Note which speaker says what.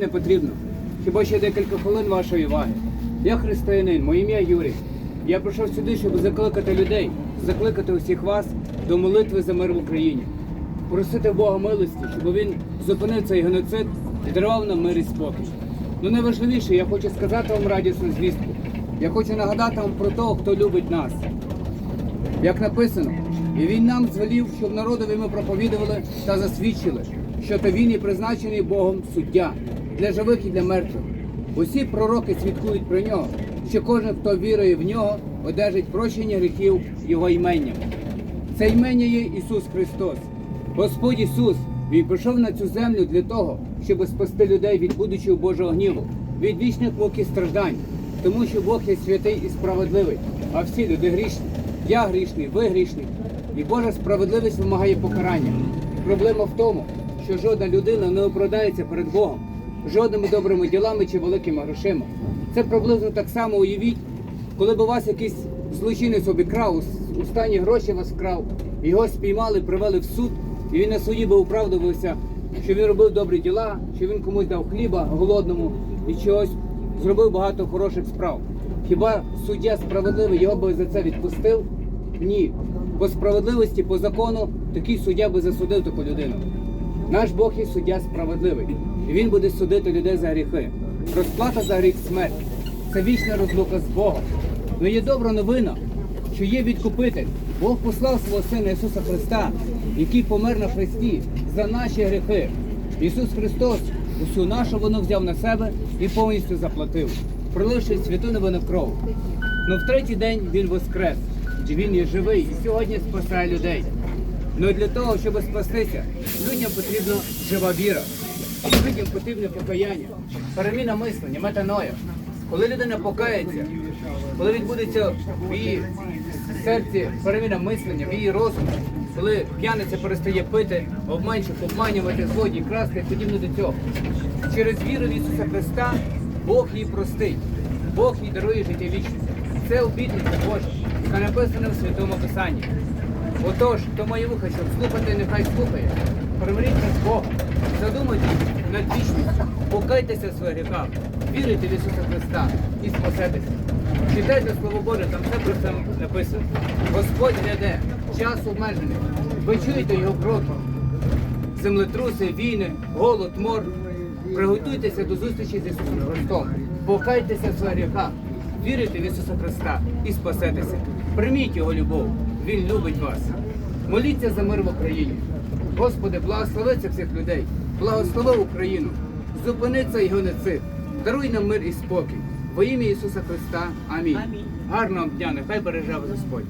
Speaker 1: Не потрібно. Хіба ще декілька хвилин вашої уваги. Я християнин, моє ім'я Юрій. Я прийшов сюди, щоб закликати людей, закликати усіх вас до молитви за мир в Україні. Просити Бога милості, щоб він зупинив цей геноцид і дарував нам мир і спокій. Ну найважливіше, я хочу сказати вам радісну звістку. Я хочу нагадати вам про того, хто любить нас. Як написано, і він нам звелів, щоб народові ми проповідували та засвідчили, що то він і призначений Богом суддя для живих і для мертвих. Усі пророки свідкують про нього, що кожен, хто вірує в нього, одержить прощення гріхів його іменням. Це імення є Ісус Христос. Господь Ісус, Він прийшов на цю землю для того, щоб спасти людей від будучого Божого гніву, від вічних мук і страждань, тому що Бог є святий і справедливий, а всі люди грішні. Я грішний, ви грішні. І Божа справедливість вимагає покарання. Проблема в тому, що жодна людина не оправдається перед Богом жодними добрими ділами чи великими грошима. Це приблизно так само уявіть, коли б у вас якийсь злочинець обікрав, у- стані гроші вас вкрав, його спіймали, привели в суд, і він на суді би оправдувався, що він робив добрі діла, що він комусь дав хліба голодному і чогось зробив багато хороших справ. Хіба суддя справедливий його би за це відпустив? Ні. По справедливості, по закону, такий суддя би засудив таку людину. Наш Бог є суддя справедливий, і він буде судити людей за гріхи. Розплата за гріх смерть це вічна розлука з Богом. Ну є добра новина, що є відкупитель. Бог послав свого Сина Ісуса Христа, який помер на хресті за наші гріхи. Ісус Христос усю нашу вину взяв на себе і повністю заплатив, проливши святу невинну кров. Ну в третій день Він воскрес, і Він є живий і сьогодні спасає людей. Ну і для того, щоб спастися, людям потрібна жива віра. Людям потрібне покаяння, переміна мислення, метаноя. Коли людина покається, коли відбудеться в її серці переміна мислення, в її розумі, коли п'яниця перестає пити, обманщик, обманювати, злодій, красти, і подібне до цього. Через віру в Ісуса Христа Бог її простить, Бог їй дарує життя вічне. Це обітниця Божа, яка написана в Святому Писанні. Отож, хто має вуха, щоб слухати, нехай слухає. Примиріться з Богом, задумайтесь над вічністю, покайтеся в своїх гріхах, віруйте в Ісуса Христа і спасетеся. Читайте Слово Боже, там все про це написано. Господь гляде, час обмежений. Ви чуєте його кроки. Землетруси, війни, голод, мор. Приготуйтеся до зустрічі з Ісусом Христом. Покайтеся в своїх гріхах. Вірите в Ісуса Христа і спасетеся. Прийміть Його любов. Він любить вас. Моліться за мир в Україні. Господи, благослови цих всіх людей. Благослови Україну. Зупини цей геноцид. Даруй нам мир і спокій. Во ім'я Ісуса Христа. Амінь. Гарного дня, нехай береже вас Господь.